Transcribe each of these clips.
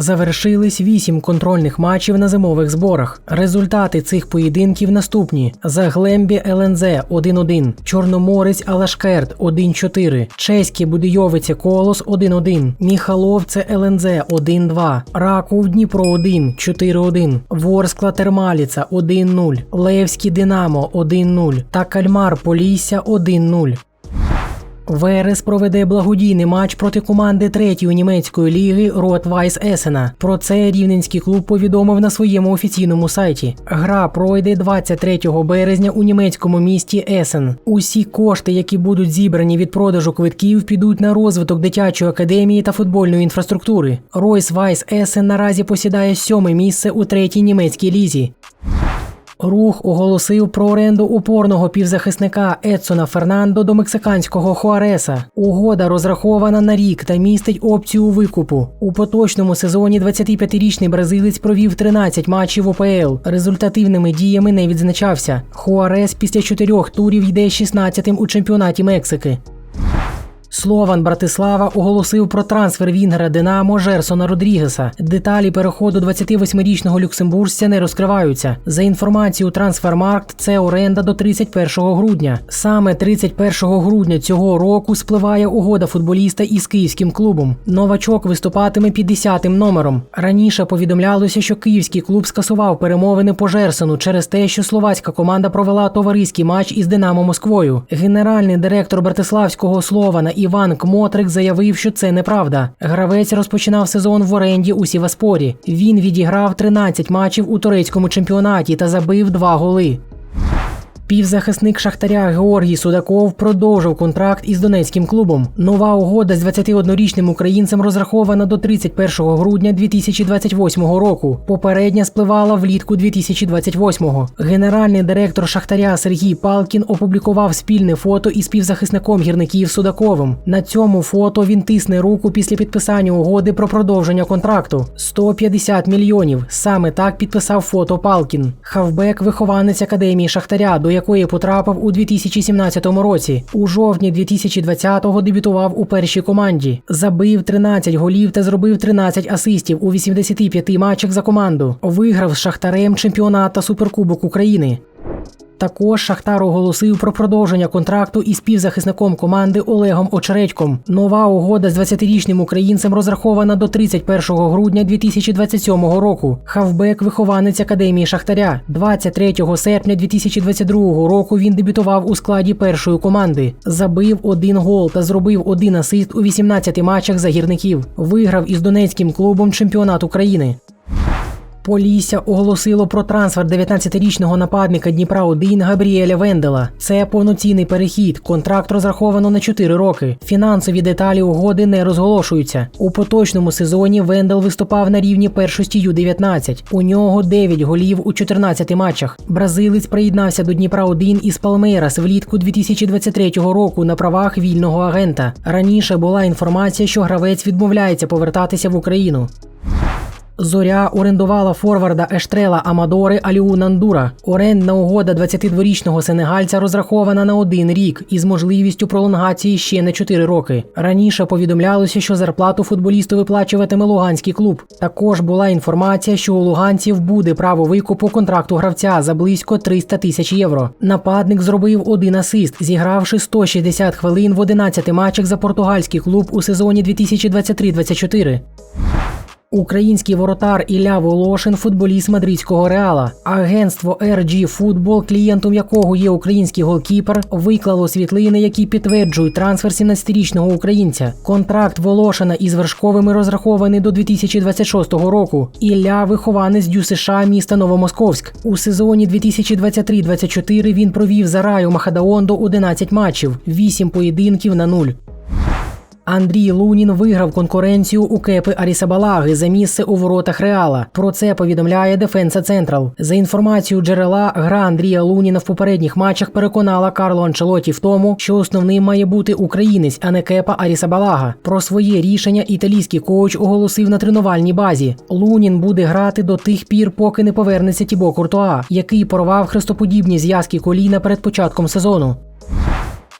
Завершились вісім контрольних матчів на зимових зборах. Результати цих поєдинків наступні: Заглембі ЛНЗ 1-1, Чорноморець Алашкерт 1-4, Чеське Будийовиця Колос 1-1, Міхаловце ЛНЗ 1-2, Раков Дніпро 1 4-1, Ворскла Термаліца 1-0, Левський Динамо 1-0 та Кальмар Полісся 1-0. Верес проведе благодійний матч проти команди третьої німецької ліги Ротвайс Есена. Про це рівненський клуб повідомив на своєму офіційному сайті. Гра пройде 23 березня у німецькому місті Есен. Усі кошти, які будуть зібрані від продажу квитків, підуть на розвиток дитячої академії та футбольної інфраструктури. Ройс Вайс Есен наразі посідає сьоме місце у третій німецькій лізі. Рух оголосив про оренду упорного півзахисника Едсона Фернандо до мексиканського Хуареса. Угода розрахована на рік та містить опцію викупу. У поточному сезоні 25-річний бразилець провів 13 матчів УПЛ. Результативними діями не відзначався. Хуарес після чотирьох турів йде 16-тим у чемпіонаті Мексики. Слован Братислава оголосив про трансфер Вінгера Динамо Жерсона Родрігеса. Деталі переходу 28-річного люксембуржця не розкриваються. За інформацією Трансфермаркт, це оренда до 31 грудня. Саме 31 грудня цього року спливає угода футболіста із київським клубом. Новачок виступатиме 50-м номером. Раніше повідомлялося, що київський клуб скасував перемовини по Жерсону через те, що словацька команда провела товариський матч із Динамо Москвою. Генеральний директор Братиславського Слована Іван Кмотрик заявив, що це неправда. Гравець розпочинав сезон в оренді у Сіваспорі. Він відіграв 13 матчів у турецькому чемпіонаті та забив два голи. Півзахисник Шахтаря Георгій Судаков продовжив контракт із донецьким клубом. Нова угода з 21-річним українцем розрахована до 31 грудня 2028 року. Попередня спливала влітку 2028-го. Генеральний директор Шахтаря Сергій Палкін опублікував спільне фото із півзахисником гірників Судаковим. На цьому фото він тисне руку після підписання угоди про продовження контракту. 150 мільйонів. Саме так підписав фото Палкін. Хавбек, вихованець академії Шахтаря, до якої потрапив у 2017 році. У жовтні 2020-го дебютував у першій команді. Забив 13 голів та зробив 13 асистів у 85 матчах за команду. Виграв з Шахтарем чемпіонат та суперкубок України. Також Шахтар оголосив про продовження контракту із півзахисником команди Олегом Очередьком. Нова угода з 20-річним українцем розрахована до 31 грудня 2027 року. Хавбек вихованець академії Шахтаря. 23 серпня 2022 року він дебютував у складі першої команди. Забив один гол та зробив один асист у 18 матчах за гірників. Виграв із донецьким клубом чемпіонат України. Полісся оголосило про трансфер 19-річного нападника Дніпра 1 Габріеля Вендела. Це повноцінний перехід. Контракт розраховано на 4 роки. Фінансові деталі угоди не розголошуються. У поточному сезоні Вендел виступав на рівні першості Ю-19. У нього 9 голів у 14 матчах. Бразилець приєднався до Дніпра 1 із Палмейрас влітку 2023 року на правах вільного агента. Раніше була інформація, що гравець відмовляється повертатися в Україну. Зоря орендувала форварда Ештрела Амадори Аліу Нандура. Орендна угода 22-річного сенегальця розрахована на один рік із можливістю пролонгації ще на 4 роки. Раніше повідомлялося, що зарплату футболісту виплачуватиме Луганський клуб. Також була інформація, що у луганців буде право викупу контракту гравця за близько 300 тисяч євро. Нападник зробив один асист, зігравши 160 хвилин в 11 матчах за португальський клуб у сезоні 2023-24. Український воротар Ілля Волошин, футболіст мадридського реала. Агентство RG Football, клієнтом якого є український голкіпер, виклало світлини, які підтверджують трансфер 17-річного українця. Контракт Волошина із вершковими розрахований до 2026 року. Ілля вихованець Дю США міста Новомосковськ. У сезоні 2023-24 він провів за раю Махадаондо 11 матчів, 8 поєдинків на 0. Андрій Лунін виграв конкуренцію у кепи Арісабалаги за місце у воротах Реала. Про це повідомляє Дефенса Централ. За інформацією джерела, гра Андрія Луніна в попередніх матчах переконала Карло Анчелоті в тому, що основним має бути українець, а не кепа Арісабалага. Про своє рішення італійський коуч оголосив на тренувальній базі. Лунін буде грати до тих пір, поки не повернеться Тібо Куртуа, який порвав хрестоподібні зв'язки коліна перед початком сезону.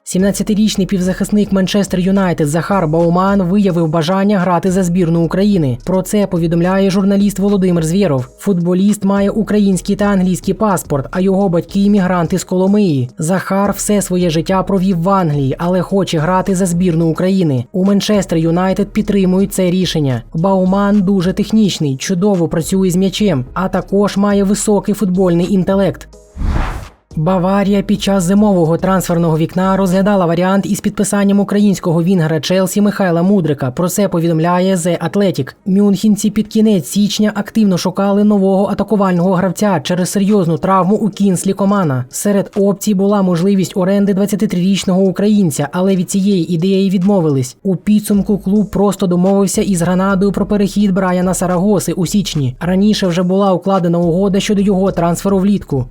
17-річний півзахисник Манчестер Юнайтед Захар Бауман виявив бажання грати за збірну України. Про це повідомляє журналіст Володимир Звєров. Футболіст має український та англійський паспорт, а його батьки іммігранти з Коломиї. Захар все своє життя провів в Англії, але хоче грати за збірну України. У Манчестер Юнайтед підтримують це рішення. Бауман дуже технічний, чудово працює з м'ячем, а також має високий футбольний інтелект. Баварія під час зимового трансферного вікна розглядала варіант із підписанням українського вінгера Челсі Михайла Мудрика. Про це повідомляє The Athletic. Мюнхенці під кінець січня активно шукали нового атакувального гравця через серйозну травму у кінслі Комана. Серед опцій була можливість оренди 23-річного українця, але від цієї ідеї відмовились. У підсумку клуб просто домовився із Гранадою про перехід Брайана Сарагоси у січні. Раніше вже була укладена угода щодо його трансферу влітку.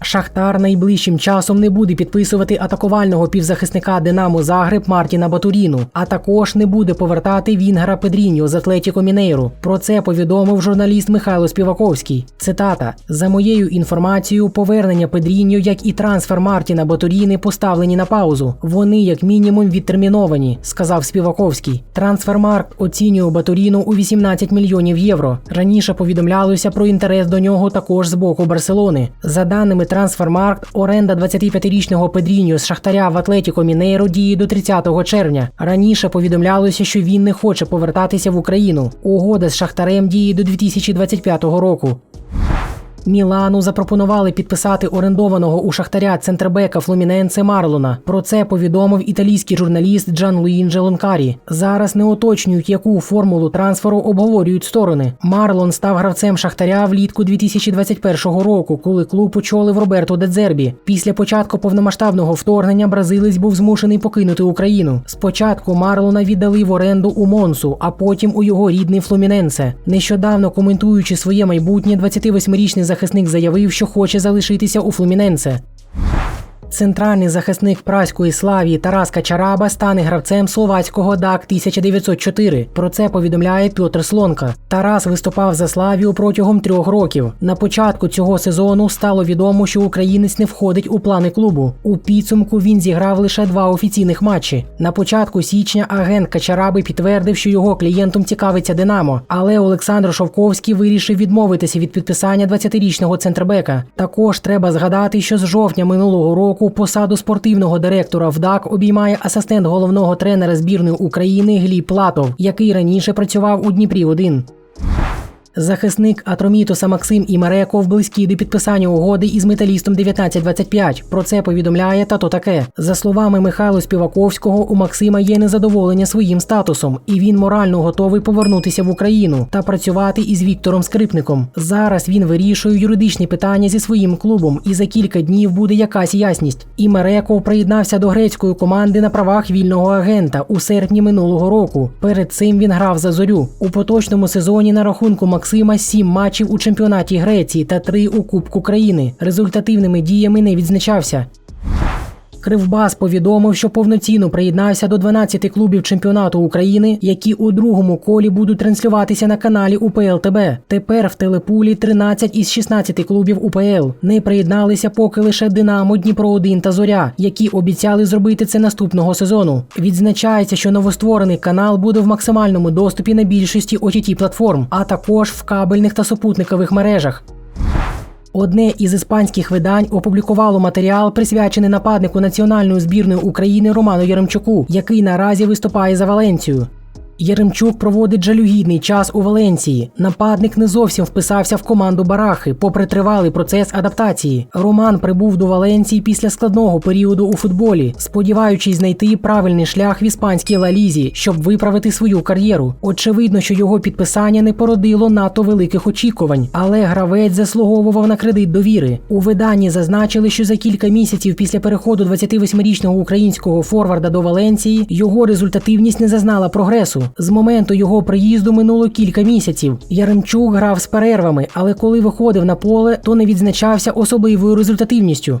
Шахтар найближчим часом не буде підписувати атакувального півзахисника Динамо Загреб Мартіна Батуріну, а також не буде повертати Вінгера Педріньо з Атлетіко Мінейру. Про це повідомив журналіст Михайло Співаковський. Цитата: за моєю інформацією, повернення Педріньо, як і трансфер Мартіна Батуріни, поставлені на паузу. Вони, як мінімум, відтерміновані, сказав Співаковський. Трансфермаркт оцінює Батуріну у 18 мільйонів євро. Раніше повідомлялося про інтерес до нього також з боку Барселони. За даними Трансфермаркт, оренда 25-річного Педріньо з Шахтаря в Атлетіко Мінейро діє до 30 червня. Раніше повідомлялося, що він не хоче повертатися в Україну. Угода з Шахтарем діє до 2025 року. Мілану запропонували підписати орендованого у шахтаря центрбека Флуміненце Марлона. Про це повідомив італійський журналіст Джан Луїнджо Лонкарі. Зараз не уточнюють, яку формулу трансферу обговорюють сторони. Марлон став гравцем шахтаря влітку 2021 року, коли клуб очолив Роберто Дедзербі. Після початку повномасштабного вторгнення бразилець був змушений покинути Україну. Спочатку Марлона віддали в оренду у Монсу, а потім у його рідний Флуміненце. Нещодавно коментуючи своє майбутнє, 28-річний захисник заявив, що хоче залишитися у Флуміненце. Центральний захисник праської славі Тарас Качараба стане гравцем словацького ДАК 1904. Про це повідомляє Пьотр Слонка. Тарас виступав за Славію протягом трьох років. На початку цього сезону стало відомо, що українець не входить у плани клубу. У підсумку він зіграв лише два офіційних матчі. На початку січня агент Качараби підтвердив, що його клієнтом цікавиться Динамо, але Олександр Шовковський вирішив відмовитися від підписання 20-річного центрбека. Також треба згадати, що з жовтня минулого року посаду спортивного директора в ДАК обіймає асистент головного тренера збірної України Гліб Платов, який раніше працював у Дніпрі 1 Захисник Атромітоса Максим Імереков близький до підписання угоди із металістом 1925. Про це повідомляє тато таке. За словами Михайла Співаковського, у Максима є незадоволення своїм статусом, і він морально готовий повернутися в Україну та працювати із Віктором Скрипником. Зараз він вирішує юридичні питання зі своїм клубом, і за кілька днів буде якась ясність. Імереков приєднався до грецької команди на правах вільного агента у серпні минулого року. Перед цим він грав за зорю у поточному сезоні на рахунку Максима. Максима сім матчів у чемпіонаті Греції та три у Кубку країни. Результативними діями не відзначався. Кривбас повідомив, що повноцінно приєднався до 12 клубів чемпіонату України, які у другому колі будуть транслюватися на каналі УПЛ ТБ. Тепер в телепулі 13 із 16 клубів УПЛ. Не приєдналися поки лише Динамо, Дніпро 1 та Зоря, які обіцяли зробити це наступного сезону. Відзначається, що новостворений канал буде в максимальному доступі на більшості ott платформ, а також в кабельних та супутникових мережах. Одне із іспанських видань опублікувало матеріал, присвячений нападнику національної збірної України Роману Яремчуку, який наразі виступає за Валенцію. Яремчук проводить жалюгідний час у Валенції. Нападник не зовсім вписався в команду Барахи, попри тривалий процес адаптації. Роман прибув до Валенції після складного періоду у футболі, сподіваючись знайти правильний шлях в іспанській лалізі, щоб виправити свою кар'єру. Очевидно, що його підписання не породило надто великих очікувань, але гравець заслуговував на кредит довіри. У виданні зазначили, що за кілька місяців після переходу 28-річного українського форварда до Валенції його результативність не зазнала прогресу. З моменту його приїзду минуло кілька місяців. Яремчук грав з перервами, але коли виходив на поле, то не відзначався особливою результативністю.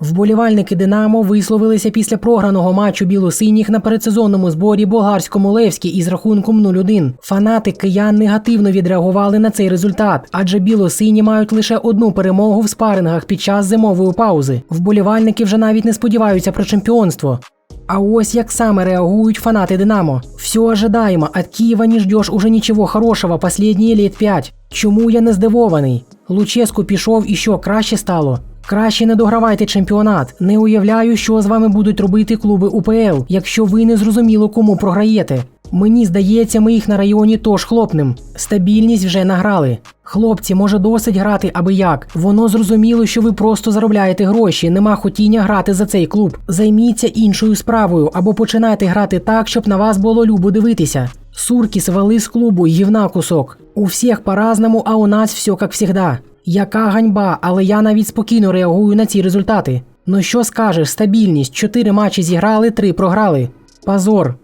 Вболівальники Динамо висловилися після програного матчу білосиніх на передсезонному зборі болгарському Левській із рахунком 0-1. Фанати киян негативно відреагували на цей результат, адже білосині мають лише одну перемогу в спарингах під час зимової паузи. Вболівальники вже навіть не сподіваються про чемпіонство. А ось як саме реагують фанаты Динамо. Все ожидаемо, от Киева не ждешь уже ничего хорошего последние лет п'ять. Чому я не здивований? Луческу пішов і що краще стало? Краще не догравайте чемпіонат. Не уявляю, що з вами будуть робити клуби УПЛ, якщо ви не зрозуміло кому програєте. Мені здається, ми їх на районі тож хлопнем. Стабільність вже награли. Хлопці, може досить грати аби як. Воно зрозуміло, що ви просто заробляєте гроші, нема хотіння грати за цей клуб. Займіться іншою справою або починайте грати так, щоб на вас було любо дивитися. Суркіс вали з клубу, гівна кусок. У всіх по-разному, а у нас все як всегда. Яка ганьба, але я навіть спокійно реагую на ці результати. Ну що скажеш, стабільність, чотири матчі зіграли, три програли. Позор.